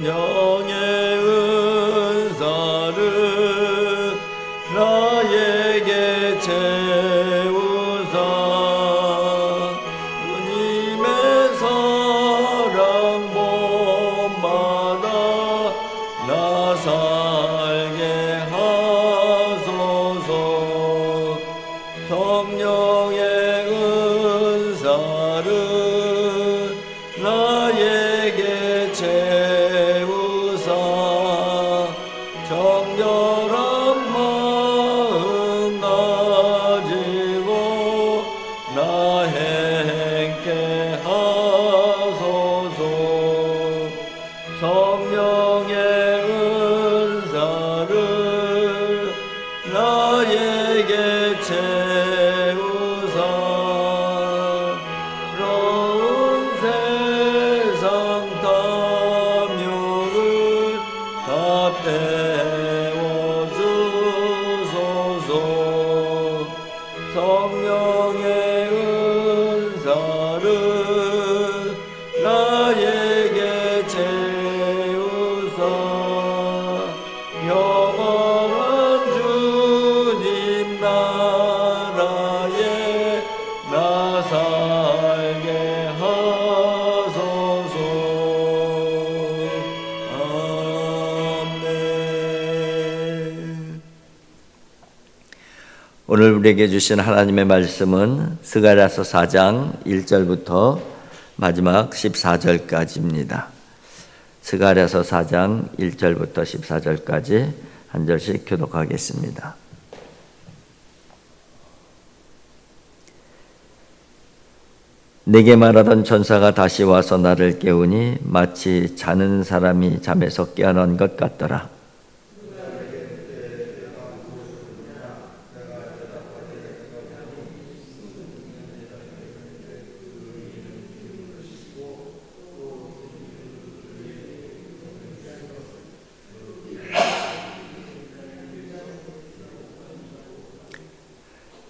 영 우리에게 주신 하나님의 말씀은 스가랴서 4장 1절부터 마지막 14절까지입니다. 스가랴서 4장 1절부터 14절까지 한 절씩 교독하겠습니다. 내게 말하던 천사가 다시 와서 나를 깨우니 마치 자는 사람이 잠에서 깨어난 것 같더라.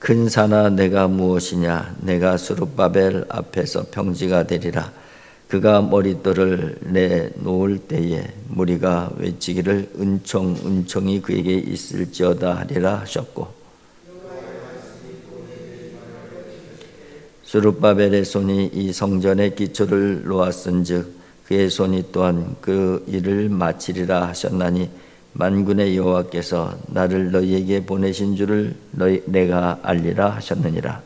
큰 산아 내가 무엇이냐? 내가 수룹바벨 앞에서 평지가 되리라. 그가 머릿돌을 내놓을 때에 무리가 외치기를 은총 은총이 그에게 있을지어다 하리라 하셨고. 수르바벨의 손이 이 성전의 기초를 놓았은즉 그의 손이 또한 그 일을 마치리라 하셨나니 만군의 여호와께서 나를 너희에게 보내신 줄을 너희 내가 알리라 하셨느니라.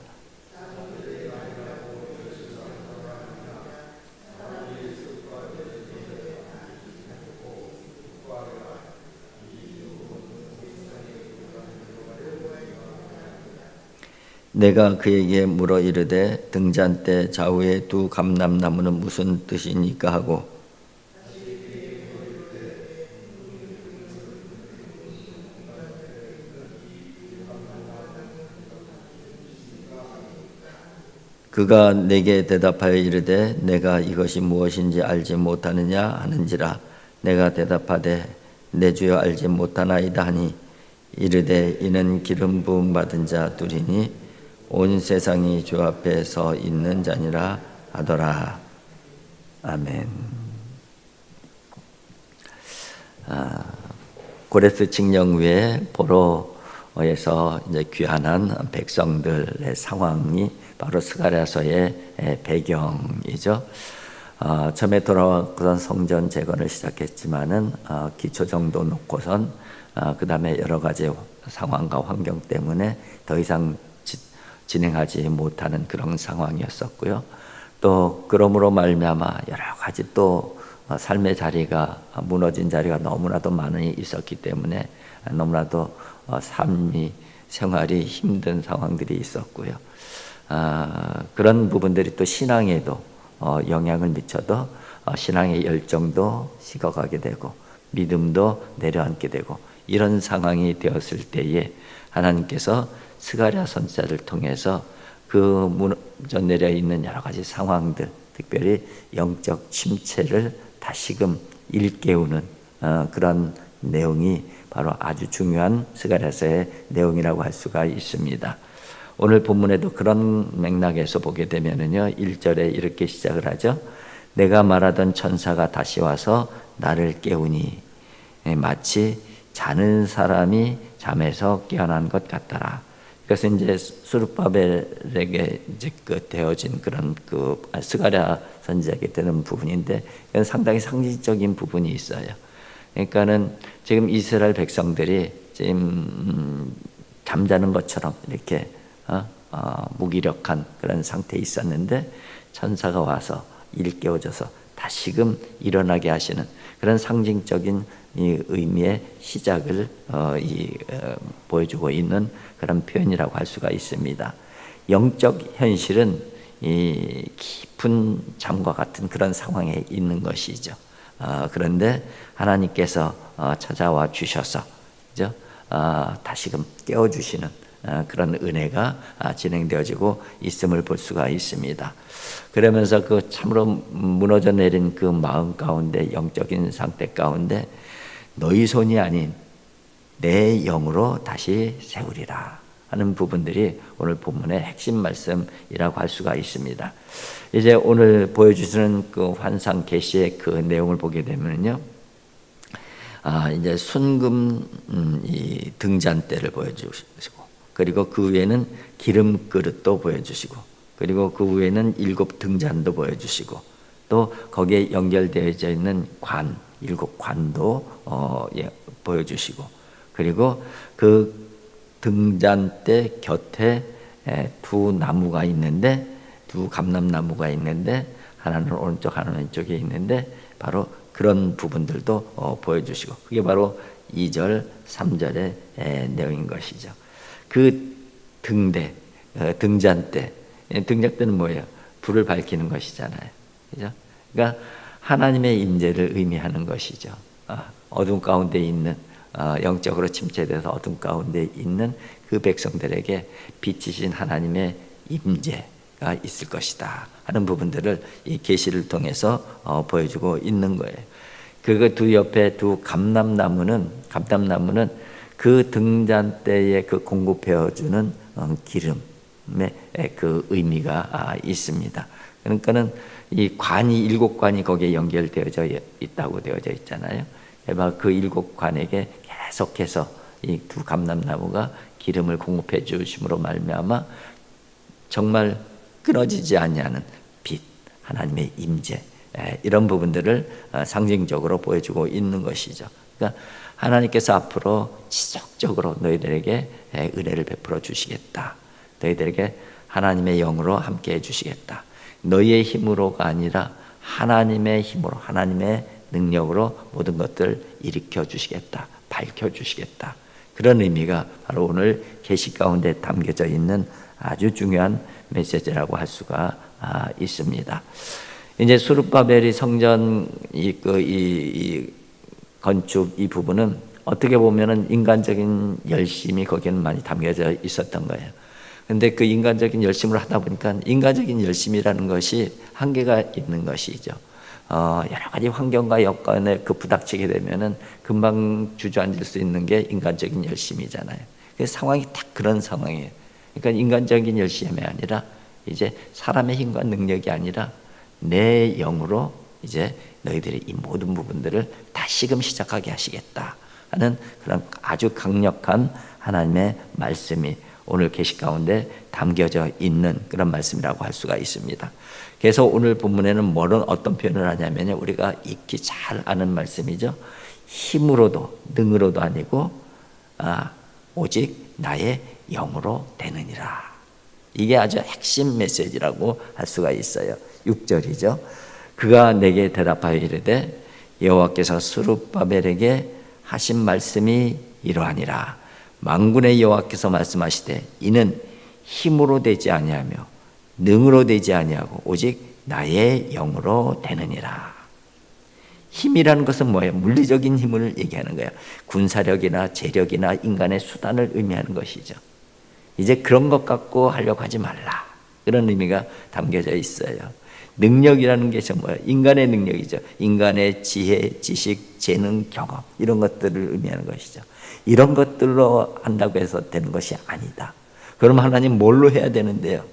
내가 그에게 물어 이르되 등잔대 좌우에 두 감람나무는 무슨 뜻이니까 하고 그가 내게 대답하여 이르되 내가 이것이 무엇인지 알지 못하느냐 하는지라 내가 대답하되 내 주여 알지 못하나이다 하니 이르되 이는 기름 부음 받은 자 둘이니 온 세상이 주 앞에 서 있는 자니라 하더라 아멘. 아, 고레스 칙령 후에 포로에서 이제 귀환한 백성들의 상황이 바로 스가랴서의 배경이죠. 어, 처음에 돌아왔던 성전 재건을 시작했지만은 어, 기초 정도 놓고선 어, 그 다음에 여러 가지 상황과 환경 때문에 더 이상 지, 진행하지 못하는 그런 상황이었었고요. 또 그러므로 말미암아 여러 가지 또 어, 삶의 자리가 무너진 자리가 너무나도 많이 있었기 때문에 너무나도 어, 삶이 생활이 힘든 상황들이 있었고요. 아, 그런 부분들이 또 신앙에도 어, 영향을 미쳐도 어, 신앙의 열정도 식어가게 되고 믿음도 내려앉게 되고 이런 상황이 되었을 때에 하나님께서 스가랴 선자를 통해서 그 무너져 내려 있는 여러 가지 상황들, 특별히 영적 침체를 다시금 일깨우는 어, 그런 내용이 바로 아주 중요한 스가랴서의 내용이라고 할 수가 있습니다. 오늘 본문에도 그런 맥락에서 보게 되면은요, 1절에 이렇게 시작을 하죠. 내가 말하던 천사가 다시 와서 나를 깨우니 예, 마치 자는 사람이 잠에서 깨어난 것 같더라. 그래서 이제 수르바벨에게 이제 그 되어진 그런 그 스가랴 선지자에게 되는 부분인데 이건 상당히 상징적인 부분이 있어요. 그러니까는 지금 이스라엘 백성들이 지금 음, 잠자는 것처럼 이렇게 어? 어, 무기력한 그런 상태에 있었는데 천사가 와서 일깨워줘서 다시금 일어나게 하시는 그런 상징적인 이 의미의 시작을 어, 이, 어, 보여주고 있는 그런 표현이라고 할 수가 있습니다. 영적 현실은 이 깊은 잠과 같은 그런 상황에 있는 것이죠. 어, 그런데 하나님께서 어, 찾아와 주셔서 그죠? 어, 다시금 깨워주시는 어, 그런 은혜가 아, 진행되어지고 있음을 볼 수가 있습니다. 그러면서 그 참으로 무너져 내린 그 마음 가운데 영적인 상태 가운데 너희 손이 아닌 내 영으로 다시 세우리라 하는 부분들이 오늘 본문의 핵심 말씀이라고 할 수가 있습니다. 이제 오늘 보여주시는 그 환상 계시의 그 내용을 보게 되면요. 아, 이제 순금 음, 이 등잔대를 보여주시고 그리고 그 위에는 기름 그릇도 보여주시고 그리고 그 위에는 일곱 등잔도 보여주시고 또 거기에 연결되어져 있는 관 일곱 관도 어, 예, 보여주시고 그리고 그 등잔대 곁에 에, 두 나무가 있는데 두 감람나무가 있는데 하나는 오른쪽 하나는 왼쪽에 있는데 바로 그런 부분들도 어, 보여주시고 그게 바로 2절 3절의 에, 내용인 것이죠. 그 등대 어, 등잔대 예, 등잔대는 뭐예요? 불을 밝히는 것이잖아요. 그죠? 그러니까 하나님의 임재를 의미하는 것이죠. 아, 어둠 가운데 있는 어, 영적으로 침체돼서 어둠 가운데 있는 그 백성들에게 빛이신 하나님의 임재가 있을 것이다 하는 부분들을 이 계시를 통해서 어, 보여주고 있는 거예요. 그두 옆에 두 감람나무는 감람나무는 그 등잔대에 그 공급해주는 어, 기름의 그 의미가 아, 있습니다. 그러니까는 이 관이 일곱 관이 거기에 연결되어져 있다고 되어져 있잖아요. 바로 그 일곱 관에게 계속해서 이 두 감람나무가 기름을 공급해 주심으로 말미암아 정말 끊어지지 아니하는 빛, 하나님의 임재 에, 이런 부분들을 어, 상징적으로 보여주고 있는 것이죠. 그러니까 하나님께서 앞으로 지속적으로 너희들에게 에, 은혜를 베풀어 주시겠다. 너희들에게 하나님의 영으로 함께 해 주시겠다. 너희의 힘으로가 아니라 하나님의 힘으로 하나님의 능력으로 모든 것들 일으켜 주시겠다. 밝혀 주시겠다. 그런 의미가 바로 오늘 계시 가운데 담겨져 있는 아주 중요한 메시지라고 할 수가 아, 있습니다. 이제 수르바벨이 성전 이 그 이, 이 건축 이 부분은 어떻게 보면은 인간적인 열심이 거기에는 많이 담겨져 있었던 거예요. 근데 그 인간적인 열심을 하다 보니까 인간적인 열심이라는 것이 한계가 있는 것이죠. 어, 여러 가지 환경과 여건에 그 부닥치게 되면은 금방 주저앉을 수 있는 게 인간적인 열심이잖아요. 그 상황이 딱 그런 상황이에요. 그러니까 인간적인 열심이 아니라 이제 사람의 힘과 능력이 아니라 내 영으로 이제 너희들이 이 모든 부분들을 다시금 시작하게 하시겠다 하는 그런 아주 강력한 하나님의 말씀이 오늘 계시 가운데 담겨져 있는 그런 말씀이라고 할 수가 있습니다. 그래서 오늘 본문에는 뭐는 어떤 표현을 하냐면요. 우리가 익히 잘 아는 말씀이죠. 힘으로도 능으로도 아니고 아, 오직 나의 영으로 되느니라. 이게 아주 핵심 메시지라고 할 수가 있어요. 6절이죠. 그가 내게 대답하여 이르되 여호와께서 스룹바벨에게 하신 말씀이 이러하니라. 만군의 여호와께서 말씀하시되 이는 힘으로 되지 아니하며 능으로 되지 아니하고 오직 나의 영으로 되느니라. 힘이라는 것은 뭐예요? 물리적인 힘을 얘기하는 거예요. 군사력이나 재력이나 인간의 수단을 의미하는 것이죠. 이제 그런 것 갖고 하려고 하지 말라. 그런 의미가 담겨져 있어요. 능력이라는 게 뭐예요? 인간의 능력이죠. 인간의 지혜, 지식, 재능, 경험 이런 것들을 의미하는 것이죠. 이런 것들로 한다고 해서 되는 것이 아니다. 그럼 하나님 뭘로 해야 되는데요?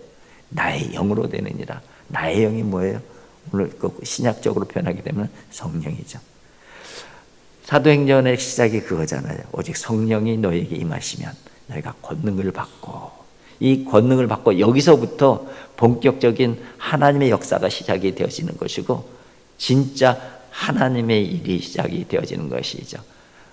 나의 영으로 되느니라. 나의 영이 뭐예요? 오늘 그 신약적으로 표현하게 되면 성령이죠. 사도행전의 시작이 그거잖아요. 오직 성령이 너에게 임하시면 너희가 권능을 받고 이 권능을 받고 여기서부터 본격적인 하나님의 역사가 시작이 되어지는 것이고 진짜 하나님의 일이 시작이 되어지는 것이죠.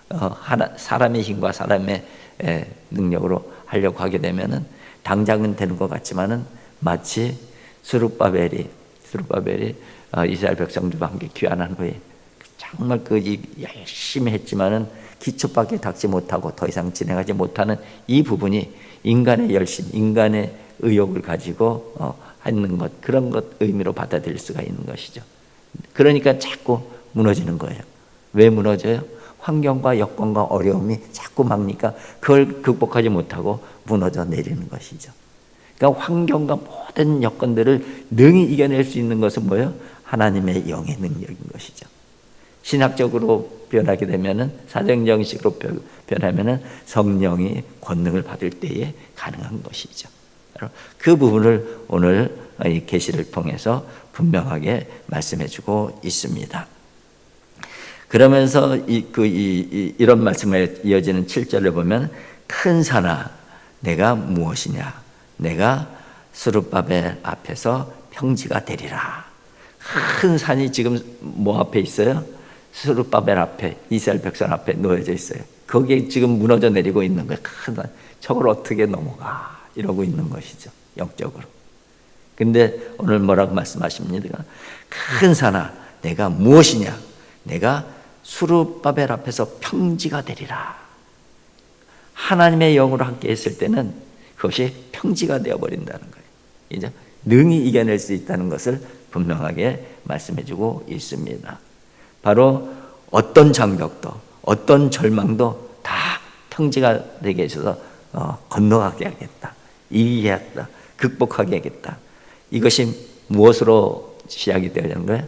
어, 하나, 사람의 힘과 사람의 에, 능력으로 하려고 하게 되면은 당장은 되는 것 같지만은 마치 수르바벨이 수르바벨이 어, 이스라엘 백성들과 함께 귀환한 후에 정말 그 이- 열심히 했지만은 기초밖에 닦지 못하고 더 이상 진행하지 못하는 이 부분이 인간의 열심, 인간의 의욕을 가지고 어, 하는 것 그런 것 의미로 받아들일 수가 있는 것이죠. 그러니까 자꾸 무너지는 거예요. 왜 무너져요? 환경과 여건과 어려움이 자꾸 막니까 그걸 극복하지 못하고 무너져 내리는 것이죠. 그러니까 환경과 모든 여건들을 능히 이겨낼 수 있는 것은 뭐예요? 하나님의 영의 능력인 것이죠. 신학적으로 변하게 되면은 사정정식으로 표- 변하면은 성령이 권능을 받을 때에 가능한 것이죠. 그 부분을 오늘 이 계시를 통해서 분명하게 말씀해주고 있습니다. 그러면서 이, 그, 이, 이, 이런 말씀에 이어지는 7절을 보면 큰 산아 내가 무엇이냐 내가 스룹바벨 앞에서 평지가 되리라 큰 산이 지금 뭐 앞에 있어요? 스룹바벨 앞에 이스라엘 백성 앞에 놓여져 있어요 거기에 지금 무너져 내리고 있는 거예요 큰 산. 저걸 어떻게 넘어가 이러고 있는 것이죠 영적으로 근데 오늘 뭐라고 말씀하십니까? 큰 산아, 내가 무엇이냐? 내가 수르바벨 앞에서 평지가 되리라. 하나님의 영으로 함께 했을 때는 그것이 평지가 되어 버린다는 거예요. 이제 능히 이겨낼 수 있다는 것을 분명하게 말씀해 주고 있습니다. 바로 어떤 장벽도, 어떤 절망도 다 평지가 되게 해서 어, 건너가게 하겠다. 이기게 하겠다. 극복하게 하겠다. 이것이 무엇으로 시작이 되어지는 거예요?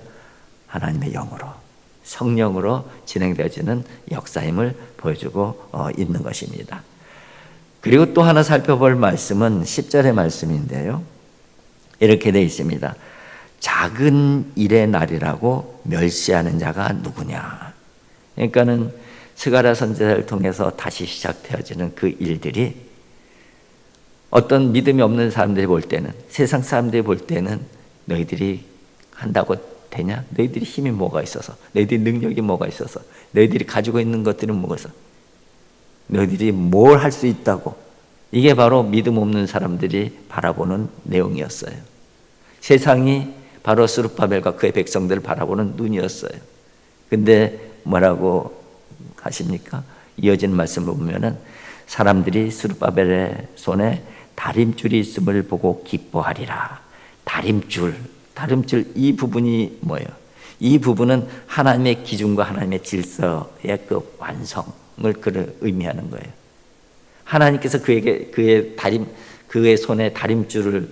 하나님의 영으로, 성령으로 진행되어지는 역사임을 보여주고 어, 있는 것입니다. 그리고 또 하나 살펴볼 말씀은 10절의 말씀인데요. 이렇게 되어 있습니다. 작은 일의 날이라고 멸시하는 자가 누구냐? 그러니까는 스가랴 선지자를 통해서 다시 시작되어지는 그 일들이 어떤 믿음이 없는 사람들이 볼 때는 세상 사람들이 볼 때는 너희들이 한다고 되냐? 너희들이 힘이 뭐가 있어서 너희들이 능력이 뭐가 있어서 너희들이 가지고 있는 것들은 뭐가 있어? 너희들이 뭘 할 수 있다고 이게 바로 믿음 없는 사람들이 바라보는 내용이었어요. 세상이 바로 스룹바벨과 그의 백성들을 바라보는 눈이었어요. 근데 뭐라고 하십니까? 이어지는 말씀을 보면은 사람들이 스룹바벨의 손에 다림줄이 있음을 보고 기뻐하리라. 다림줄, 다림줄 이 부분이 뭐예요? 이 부분은 하나님의 기준과 하나님의 질서의 그 완성을 그 의미하는 거예요. 하나님께서 그에게 그의 다림 그의 손에 다림줄을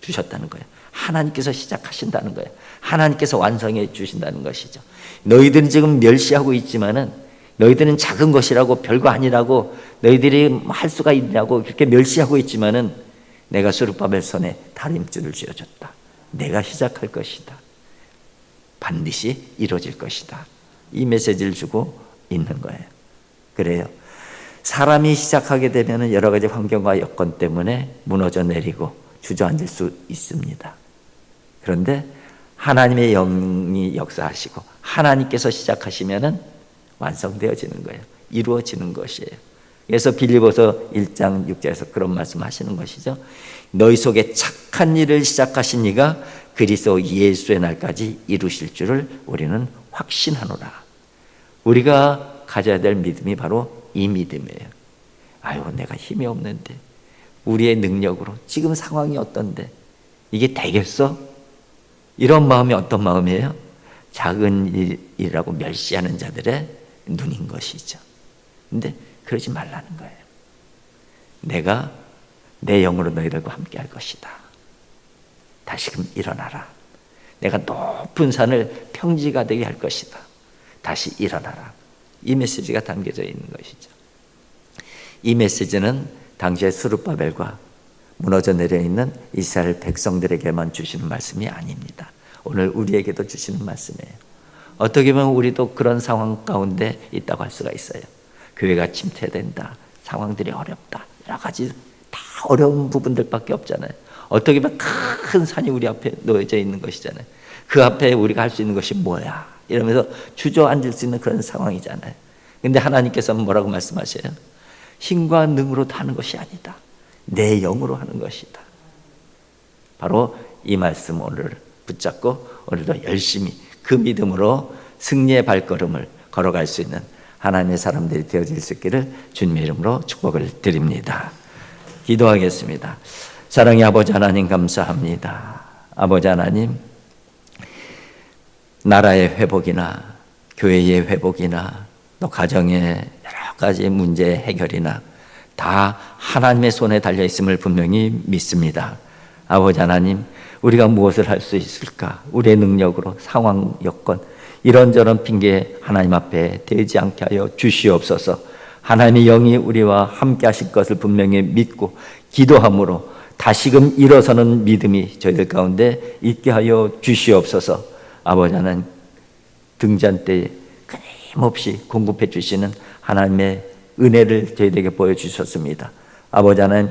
주셨다는 거예요. 하나님께서 시작하신다는 거예요. 하나님께서 완성해 주신다는 것이죠. 너희들은 지금 멸시하고 있지만은 너희들은 작은 것이라고 별거 아니라고 너희들이 할 수가 있냐고 그렇게 멸시하고 있지만은 내가 수르바벨 손에 다림줄을 쥐어줬다. 내가 시작할 것이다. 반드시 이루어질 것이다. 이 메시지를 주고 있는 거예요. 그래요. 사람이 시작하게 되면 여러 가지 환경과 여건 때문에 무너져 내리고 주저앉을 수 있습니다. 그런데 하나님의 영이 역사하시고 하나님께서 시작하시면은 완성되어지는 거예요. 이루어지는 것이에요. 그래서 빌리보서 1장 6절에서 그런 말씀 하시는 것이죠. 너희 속에 착한 일을 시작하신 이가 그리스도 예수의 날까지 이루실 줄을 우리는 확신하노라. 우리가 가져야 될 믿음이 바로 이 믿음이에요. 아유, 내가 힘이 없는데 우리의 능력으로 지금 상황이 어떤데 이게 되겠어? 이런 마음이 어떤 마음이에요? 작은 일이라고 멸시하는 자들의 눈인 것이죠. 근데 그러지 말라는 거예요. 내가 내 영으로 너희들과 함께 할 것이다. 다시금 일어나라. 내가 높은 산을 평지가 되게 할 것이다. 다시 일어나라. 이 메시지가 담겨져 있는 것이죠. 이 메시지는 당시의 수르바벨과 무너져 내려 있는 이스라엘 백성들에게만 주시는 말씀이 아닙니다. 오늘 우리에게도 주시는 말씀이에요. 어떻게 보면 우리도 그런 상황 가운데 있다고 할 수가 있어요. 교회가 침체된다. 상황들이 어렵다. 여러 가지 다 어려운 부분들밖에 없잖아요. 어떻게 보면 큰 산이 우리 앞에 놓여져 있는 것이잖아요. 그 앞에 우리가 할 수 있는 것이 뭐야? 이러면서 주저앉을 수 있는 그런 상황이잖아요. 근데 하나님께서는 뭐라고 말씀하셔요? 힘과 능으로 하는 것이 아니다. 내 영으로 하는 것이다. 바로 이 말씀 오늘 붙잡고 오늘도 열심히 그 믿음으로 승리의 발걸음을 걸어갈 수 있는 하나님의 사람들이 되어질 수 있기를 주님의 이름으로 축복을 드립니다. 기도하겠습니다. 사랑의 아버지 하나님 감사합니다. 아버지 하나님, 나라의 회복이나 교회의 회복이나 또 가정의 여러 가지 문제 해결이나 다 하나님의 손에 달려 있음을 분명히 믿습니다. 아버지 하나님, 우리가 무엇을 할 수 있을까? 우리의 능력으로 상황, 여건, 이런저런 핑계 하나님 앞에 대지 않게 하여 주시옵소서. 하나님의 영이 우리와 함께 하실 것을 분명히 믿고 기도함으로 다시금 일어서는 믿음이 저희들 가운데 있게 하여 주시옵소서. 아버지 하나님 등잔 때에 끊임없이 공급해 주시는 하나님의 은혜를 저희들에게 보여주셨습니다. 아버지 하나님,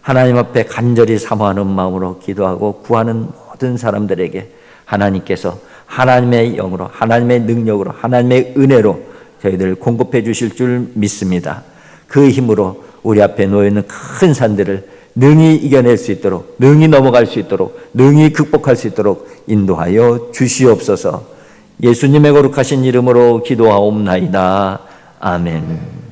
하나님 앞에 간절히 사모하는 마음으로 기도하고 구하는 모든 사람들에게 하나님께서 하나님의 영으로, 하나님의 능력으로, 하나님의 은혜로 저희들 공급해 주실 줄 믿습니다. 그 힘으로 우리 앞에 놓여 있는 큰 산들을 능히 이겨낼 수 있도록, 능히 넘어갈 수 있도록, 능히 극복할 수 있도록 인도하여 주시옵소서. 예수님의 거룩하신 이름으로 기도하옵나이다. 아멘.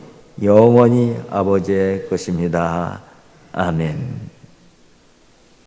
영원히 아버지의 것입니다. 아멘.